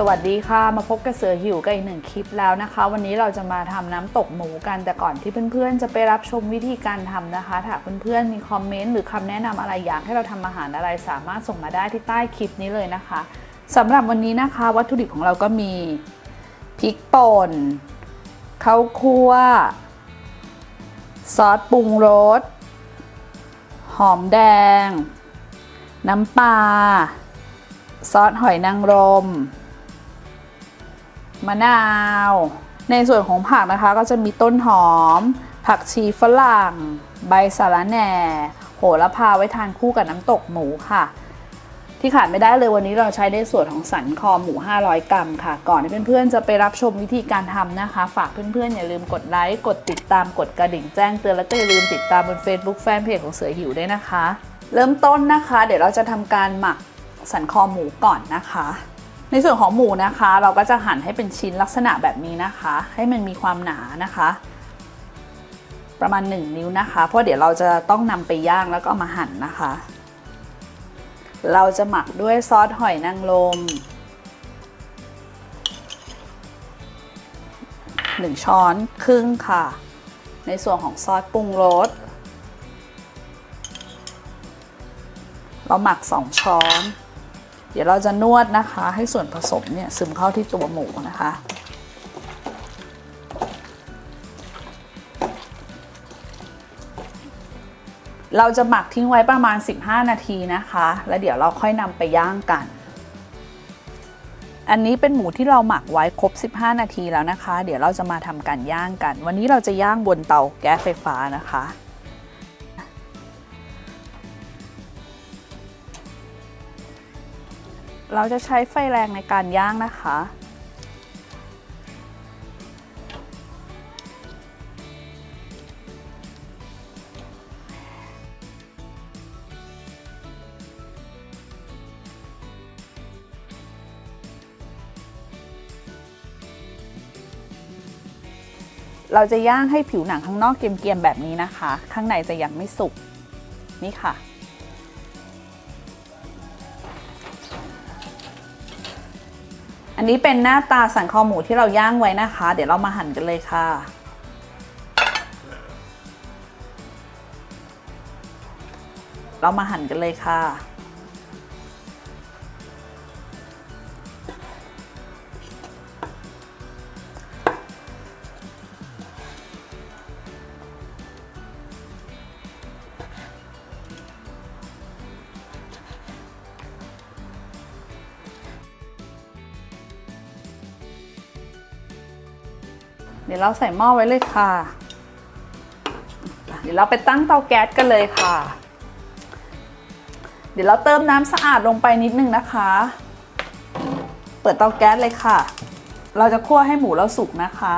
สวัสดีค่ะ มาพบกับเสือหิวกับอีกหนึ่งคลิปแล้วนะคะ วันนี้เราจะมาทำน้ำตกหมูกันแต่ก่อนที่เพื่อนๆ จะไปรับชมวิธีการทำนะคะ ถ้าเพื่อนๆมีคอมเมนต์หรือคำแนะนำอะไรอยากให้เราทำอาหารอะไรสามารถส่งมาได้ที่ใต้คลิปนี้เลยนะคะสำหรับวันนี้นะคะ วัตถุดิบของเราก็มีพริกป่นข้าวคั่วซอสปรุงรสหอมแดง น้ำปลาซอสหอยนางรม มะนาว ในส่วนของผักนะคะก็จะมีต้นหอม ผักชีฝรั่ง ใบสะระแหน่ โหระพาไว้ทานคู่กับน้ำตกหมูค่ะ ที่ขาดไม่ได้เลยวันนี้เราใช้ในส่วนของสันคอหมู 500 กรัมค่ะ ก่อนที่เพื่อนๆจะไปรับชมวิธีการทำนะคะ ฝากเพื่อนๆ อย่าลืมกดไลค์กดติดตามกดกระดิ่งแจ้งเตือนแล้วก็อย่าลืมติดตามบน Facebook แฟนเพจของเสือหิวด้วยนะคะ เริ่มต้นนะคะ เดี๋ยวเราจะทำการหมักสันคอหมูก่อนนะคะ ในส่วนของหมูนะคะ เราก็จะหั่นให้เป็นชิ้นลักษณะแบบนี้นะคะ ให้มันมีความหนานะคะ ประมาณ 1 นิ้วนะคะ เพราะเดี๋ยวเราจะต้องนำไปย่างแล้วก็มาหั่นนะคะ เราจะหมักด้วยซอสหอยนางรม1ช้อนครึ่งค่ะ ในส่วนของซอสปรุงรสเราหมัก 2 ช้อน ดี๋ยวเราจะนวดนะคะ ให้ส่วนผสมเนี่ยซึมเข้าที่ตัวหมูนะคะ เราจะหมักทิ้งไว้ประมาณ 15 นาทีนะคะ แล้วเดี๋ยวเราค่อยนำไปย่างกัน อันนี้เป็นหมูที่เราหมักไว้ครบ 15 นาทีแล้วนะคะ เดี๋ยวเราจะมาทำการย่างกัน วันนี้เราจะย่างบนเตาแก๊สไฟฟ้านะคะ เราจะใช้ไฟแรงในการย่างนะคะ เราจะย่างให้ผิวหนังข้างนอกเกรียมๆแบบนี้นะคะ ข้างในจะยังไม่สุกนี่ค่ะ อันนี้เป็นหน้าตาสันคอหมูที่เราย่างไว้นะคะ เดี๋ยวเรามาหั่นกันเลยค่ะ เรามาหั่นกันเลยค่ะ เดี๋ยวเราใส่หม้อไว้เลยค่ะ เดี๋ยวเราไปตั้งเตาแก๊สกันเลยค่ะ เดี๋ยวเราเติมน้ำสะอาดลงไปนิดนึงนะคะ เปิดเตาแก๊สเลยค่ะ เราจะคั่วให้หมูเราสุกนะคะ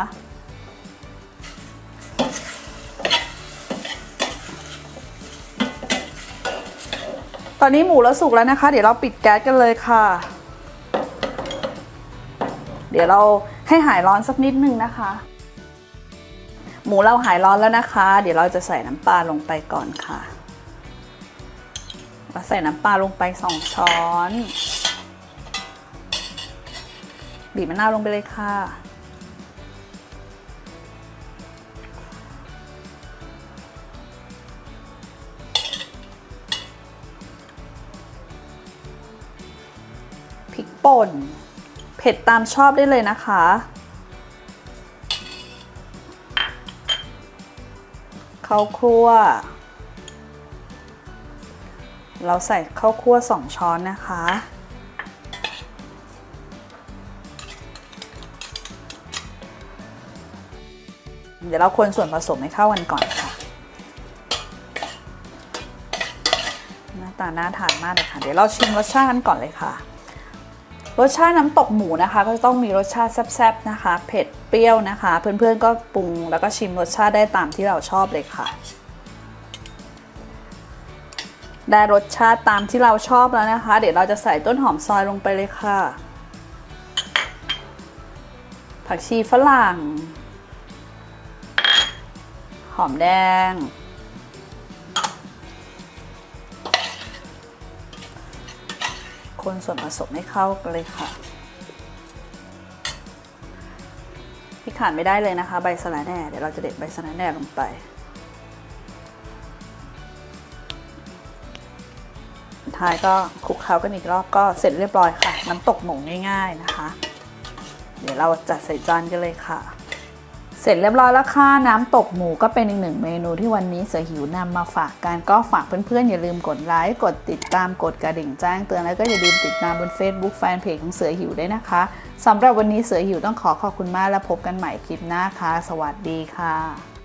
ตอนนี้หมูเราสุกแล้วนะคะ เดี๋ยวเราปิดแก๊สกันเลยค่ะ เดี๋ยวเราให้หายร้อนสักนิดนึงนะคะ หมูเราหายร้อนแล้วนะคะ เดี๋ยวเราจะใส่น้ำปลาลงไปก่อนค่ะเราใส่น้ำปลาลงไปสองช้อน บีบมะนาวลงไปเลยค่ะ พริกป่น เผ็ดตามชอบได้เลยนะคะ ข้าวคั่ว เราใส่ข้าวคั่วสองช้อนนะคะ เดี๋ยวเราคนส่วนผสมให้เข้ากันก่อนค่ะ หน้าตาน่าทานมากเลยค่ะ เดี๋ยวเราชิมรสชาติกันก่อนเลยค่ะ รสชาติน้ำตกหมูนะคะ ก็จะต้องมีรสชาติแซ่บๆนะคะ เผ็ดเปรี้ยวนะคะ เพื่อนๆก็ปรุงแล้วก็ชิมรสชาติได้ตามที่เราชอบเลยค่ะ ได้รสชาติตามที่เราชอบแล้วนะคะ เดี๋ยวเราจะใส่ต้นหอมซอยลงไปเลยค่ะ ผักชีฝรั่ง หอมแดง คนส่วนผสมให้เข้ากันเลยค่ะที่ขาดไม่ได้เลยนะคะ ใบสะระแหน่เดี๋ยวเราจะเด็ดใบสะระแหน่ลงไป ท้ายก็คลุกเคล้ากันอีกรอบก็เสร็จเรียบร้อยค่ะ น้ำตกหมงง่าย ๆนะคะ เดี๋ยวเราจัดใส่จานกันเลยค่ะ เสร็จเรียบร้อยแล้วค่ะน้ำตกหมูก็เป็นอีกหนึ่งเมนูที่วันนี้เสือหิวนำมาฝากกันก็ฝากเพื่อนๆ อย่าลืมกดไลค์กดติดตามกดกระดิ่งแจ้งเตือนแล้วก็อย่าลืมติดตามบน Facebook แฟนเพจของเสือหิวด้วยนะคะสำหรับวันนี้เสือหิวต้องขอขอบคุณมากและพบกันใหม่คลิปหน้าค่ะ สวัสดีค่ะ